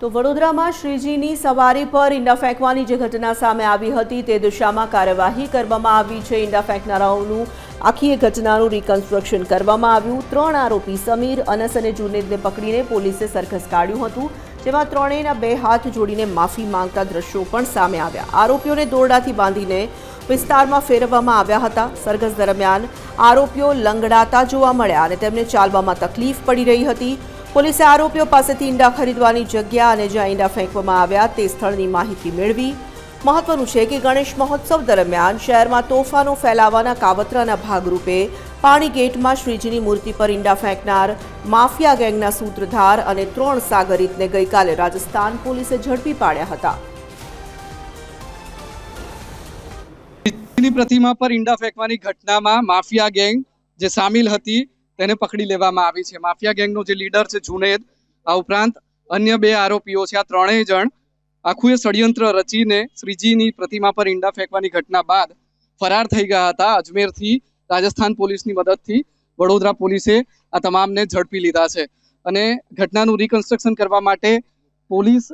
તો વડોદરામાં શ્રીજીની સવારી પર ઈંડા ફેંકવાની જે ઘટના સામે આવી હતી તે દિશામાં કાર્યવાહી કરવામાં આવી છે. ઈંડા ફેંકનારાઓનું આખી એ ઘટનાનું રિકન્સ્ટ્રક્શન કરવામાં આવ્યું. ત્રણ આરોપી સમીર, અનસ અને જુનેદને પકડીને પોલીસે સરઘસ કાઢ્યું હતું, જેમાં ત્રણેયના બે હાથ જોડીને માફી માંગતા દ્રશ્યો પણ સામે આવ્યા. આરોપીઓને દોરડાથી બાંધીને વિસ્તારમાં ફેરવવામાં આવ્યા હતા. સરઘસ દરમિયાન આરોપીઓ લંગડાતા જોવા મળ્યા અને તેમને ચાલવામાં તકલીફ પડી રહી હતી. પોલીસે આરોપીઓ પાસેથી ઈંડા ખરીદવાની જગ્યા અને જ્યાં ઈંડા ફેંકવામાં આવ્યા તે સ્થળની માહિતી મેળવી. મહત્વનું છે કે ગણેશ મહોત્સવ દરમિયાન શહેરમાં તોફાનો ફેલાવવાના કાવતરાના ભાગરૂપે પાણી ગેટમાં શ્રીજીની મૂર્તિ પર ઈંડા ફેંકનાર માફિયા ગેંગના સૂત્રધાર અને ત્રણ સાગરિતને ગઈકાલે રાજસ્થાન પોલીસે ઝડપી પાડ્યા હતા. પ્રતિમા પર ઈંડા ફેંકવાની ઘટનામાં માફિયા ગેંગ, જે સામેલ હતી તેને પકડી લેવામાં આવી છે. માફિયા ગેંગનો જે લીડર છે જુનેદ, આ ઉપરાંત અન્ય બે આરોપીઓ છે. આ ત્રણેય જણ આખું એ ષડયંત્ર રચીને શ્રીજીની પ્રતિમા પર ઈંડા ફેંકવાની ઘટના બાદ ફરાર થઈ ગયા હતા. અજમેરથી રાજસ્થાન પોલીસની મદદથી વડોદરા પોલીસે આ તમામને ઝડપી લીધા છે. અને ઘટનાનું રિકન્સ્ટ્રક્શન કરવા માટે પોલીસ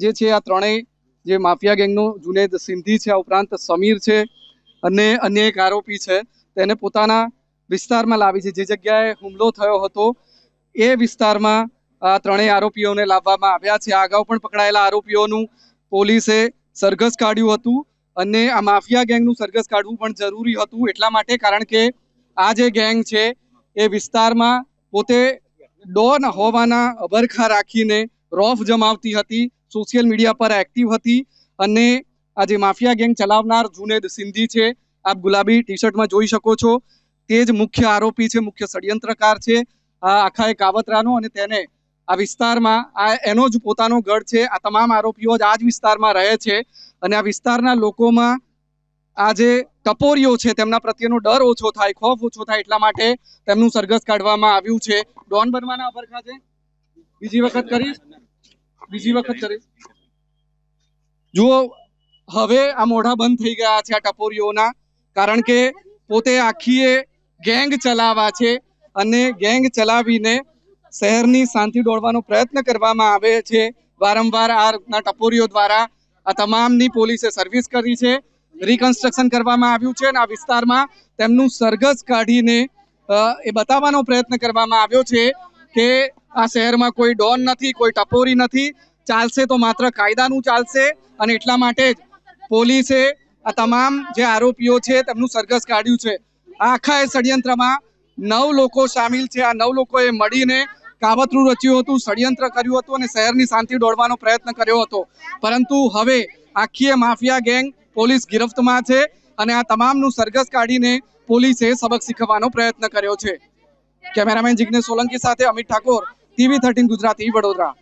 જે છે આ ત્રણેય, જે માફિયા ગેંગનો જુનેદ સિંધી છે, આ ઉપરાંત સમીર છે અને અન્ય એક આરોપી છે, તેને પોતાના વિસ્તારમાં લાવી છે. જે જગ્યાએ હુમલો થયો હતો, એ વિસ્તારમાં ત્રણેય આરોપીઓને લાવવામાં આવ્યા છે. અગાઉ પણ પકડાયેલા આરોપીઓનું પોલીસે સરઘસ કાઢ્યું હતું અને આ માફિયા ગેંગનું સરઘસ કાઢવું પણ જરૂરી હતું. એટલા માટે કારણ કે આ જે ગેંગ છે, એ વિસ્તારમાં પોતે ડોન હોવાના અભરખા રાખીને રોફ જમાવતી હતી, સોશિયલ મીડિયા પર એક્ટિવ હતી અને આ જે માફિયા ગેંગ ચલાવનાર જુનેદ સિંધી છે, આપ ગુલાબી ટી શર્ટમાં જોઈ શકો છો. તે જ મુખ્ય આરોપી છે, મુખ્ય ષડયંત્રકાર છે આખા એ કાવતરાનો અને તેને આ વિસ્તારમાં, આ એનો જ પોતાનો ગઢ છે, આ તમામ આરોપીઓ જ આ જ વિસ્તારમાં રહે છે અને આ વિસ્તારના લોકોમાં આ જે ટપોરીઓ છે, તેમના પ્રત્યેનો ડર ઓછો થાય, ખોફ ઓછો થાય એટલા માટે તેમનું સરઘસ કાઢવામાં આવ્યું છે. ડોન બનવાના અભરખા છે બીજી વખત કરીશ? બીજી વખત કરીશ? જુઓ, હવે આ મોઢા બંધ થઈ ગયા છે આ ટપોરીઓના, કારણ કે પોતે આખી એ ગેંગ ચલાવવા છે અને ગેંગ ચલાવીને શહેરની શાંતિ દોડવાનો પ્રયત્ન કરવામાં આવે છે. વારંવાર આ રીતના ટપોરીઓ દ્વારા આ તમામની પોલીસે સર્વિસ કરી છે. રિકન્સ્ટ્રક્શન કરવામાં આવ્યું છે અને આ વિસ્તારમાં તેમનું સરઘસ કાઢીને એ બતાવવાનો પ્રયત્ન કરવામાં આવ્યો છે કે આ શહેરમાં કોઈ ડોન નથી, કોઈ ટપોરી નથી. ચાલશે તો માત્ર કાયદાનું ચાલશે અને એટલા માટે જ પોલીસે આ તમામ જે આરોપીઓ છે તેમનું સરઘસ કાઢ્યું છે. આખા એ ષડયંત્રમાં નવ લોકો સામેલ છે. આ નવ લોકોએ મળીને કાવતરું રચ્યું હતું, ષડયંત્ર કર્યું હતું અને શહેરની શાંતિ દોડવાનો પ્રયત્ન કર્યો હતો. પરંતુ હવે આખી માફિયા ગેંગ પોલીસ ગિરફ્તમાં છે અને આ તમામનું સરઘસ કાઢીને પોલીસે સબક શીખવવાનો પ્રયત્ન કર્યો છે. કેમેરામેન જિગ્નેશ સોલંકી સાથે અમિત ઠાકોર ટીવી થર્ટીન ગુજરાતી, વડોદરા.